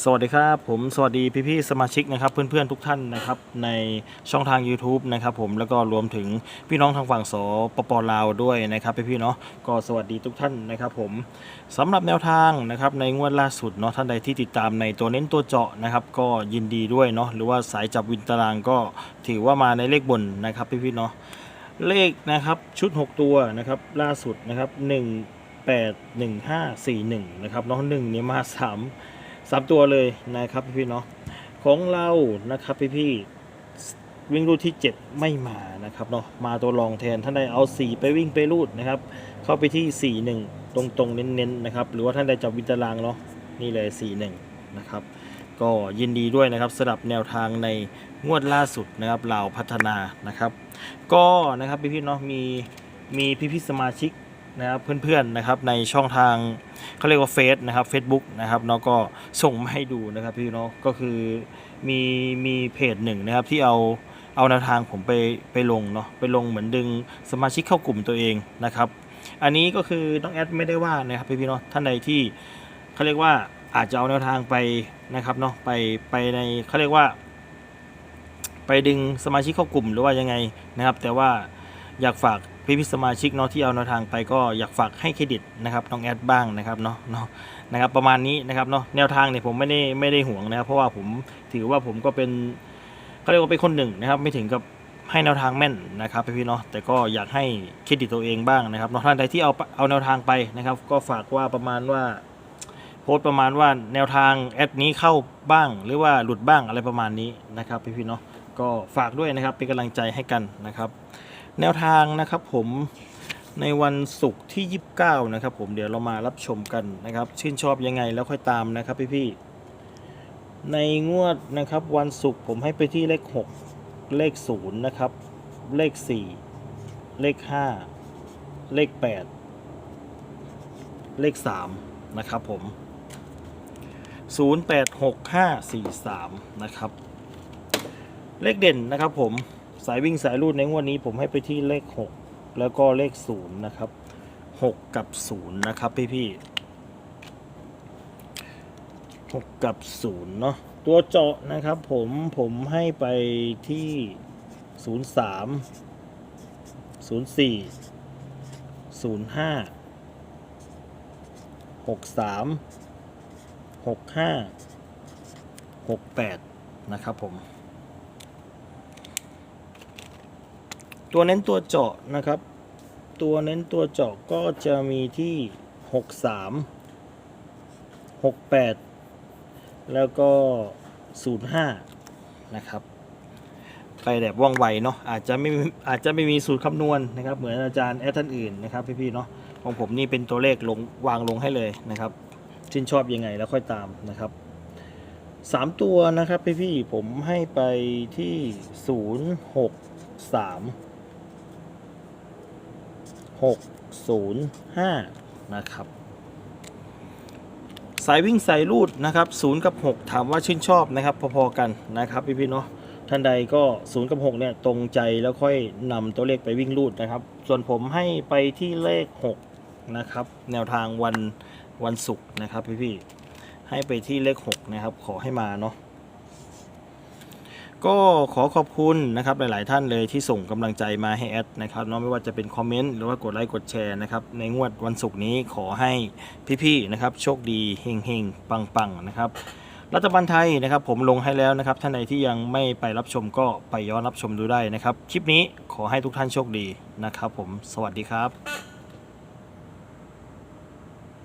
สวัสดีครับผมสวัสดีพี่ๆสมาชิกนะครับเพื่อนๆทุกท่านนะครับในช่องทาง YouTube นะครับผมแล้วก็รวมถึงพี่น้องทางฝั่งสปปลาวด้วยนะครับพี่ๆเนาะก็สวัสดีทุกท่านนะครับผมสำหรับแนวทางนะครับในงวดล่าสุดเนาะท่านใดที่ติดตามในตัวเน้นตัวเจาะนะครับก็ยินดีด้วยเนาะหรือว่าสายจับวินตารางก็ถือว่ามาในเลขบนนะครับพี่ๆเนาะเลขนะครับชุด 6 ตัวนะครับล่าสุดนะครับ1 8 1 5 4 1นะครับเนาะหนึ่งเนี่ยมาสาม สามตัวเลยนะครับพี่ๆเนาะของเรานะครับพี่ๆวิ่งรูดที่ 7 ไม่มานะครับเนาะมาตัวรองแทนท่านใดเอา 4 ไปวิ่งไปรูดนะครับ เข้าไปที่ 4 1 ตรงๆ เน้นๆนะครับหรือว่าท่านใดจับวินตารางเนาะนี่เลย 4 1 นะครับ ก็ยินดีด้วยนะครับสำหรับแนวทางในงวดล่าสุดนะครับเราพัฒนานะครับ ก็นะครับพี่ๆเนาะมีมีพี่ๆสมาชิก นะครับเพื่อนๆนะครับในช่องทางเขาเรียกว่าเฟซนะครับ Facebook นะครับเนาะก็ส่งมาให้ดูนะครับพี่เนาะก็คือมีมีเพจหนึ่งนะครับที่เอาเอาแนวทางผมไปไปลงเนาะไปลงเหมือนดึงสมาชิกเข้ากลุ่มตัวเองนะครับ อันนี้ก็คือน้องแอดไม่ได้ว่านะครับพี่ๆเนาะท่านใดที่เขาเรียกว่าอาจจะเอาแนวทางไปนะครับเนาะไปไปในเขาเรียกว่า ไปดึงสมาชิกเข้ากลุ่มหรือว่ายังไงนะครับ แต่ว่าอยากฝาก พี่พี่สมาชิกเนาะที่เอาแนวทางไปก็อยากฝากให้เครดิตนะครับน้องแอดบ้างนะครับเนาะเนาะนะครับประมาณนี้นะครับเนาะแนวทางเนี่ยผมไม่ได้ไม่ได้ห่วงนะครับ เพราะว่าผมถือว่าผมก็เป็นเขาเรียกว่าเป็นคนหนึ่งนะครับ ไม่ถึงกับให้แนวทางแม่นนะครับพี่ๆเนาะแต่ก็อยากให้เครดิตตัวเองบ้างนะครับเนาะท่านใดที่เอาเอาแนวทางไปนะครับ ก็ฝากว่าประมาณว่าโพสต์ประมาณว่าแนวทางแอดนี้เข้าบ้าง หรือว่าหลุดบ้างอะไรประมาณนี้นะครับพี่ๆเนาะก็ฝากด้วยนะครับเป็นกำลังใจให้กันนะครับ แนวทางนะครับผมในวันศุกร์ที่ 29 นะครับผมเดี๋ยวเรามารับชมกันนะครับ ชื่นชอบยังไงแล้วค่อยตามนะครับพี่ๆในงวดนะครับวันศุกร์ผมให้ไปที่เลข 6 เลข 0 นะครับ เลข 4 เลข 5 เลข 8 เลข 3 นะครับผม 086543 นะครับ เลขเด่นนะครับผม สายวิ่งสายรูดในงวดนี้ผมให้ไปที่เลข 6 แล้วก็เลข 0 นะครับ 6 กับ 0 นะครับพี่พี่ๆ6กับ 0 เนาะตัวเจาะนะครับผมผมให้ไปที่ 03 04 05 63 65 68 นะครับผม ตัวเน้นตัวเจาะนะครับ ตัวเน้นตัวเจาะก็จะมีที่ 63 68 แล้วก็ 05 นะครับไปแบบว่องไวเนาะอาจจะไม่อาจจะไม่มีสูตรคำนวณนะครับ เหมือนอาจารย์แอดท่านอื่นนะครับพี่ๆเนาะของผมนี่เป็นตัวเลขลงวางลงให้เลยนะครับชื่นชอบยังไงแล้วค่อยตามนะครับสามตัวนะครับพี่ๆผมให้ไปที่ 063 605 นะครับ สายวิ่งสายรูดนะครับ0กับ 6 ถามว่าชื่นชอบนะครับ พอๆกันนะครับพี่ๆเนาะท่านใดก็0กับ6เนี่ยตรงใจแล้วค่อยนำตัวเลขไปวิ่งรูดนะครับ ส่วนผมให้ไปที่เลข 6 นะครับ แนวทางวันวันศุกร์นะครับพี่ๆให้ไปที่เลข 6 นะครับ ขอให้มาเนาะ ก็ขอขอบคุณนะครับหลาย ๆ ท่านเลยที่ส่งกำลังใจมาให้แอดนะครับเนาะไม่ว่าจะเป็นคอมเมนต์หรือว่ากดไลค์กดแชร์นะครับในงวดวันศุกร์นี้ขอให้พี่ ๆ นะครับโชคดีเฮงเฮงปังปัง ๆ นะครับรัฐบาลไทยนะครับผมลงให้แล้วนะครับท่านใดที่ยังไม่ไปรับชมก็ไปย้อนรับชมดูได้นะครับ คลิปนี้ขอให้ทุกท่านโชคดีนะครับผมสวัสดีครับ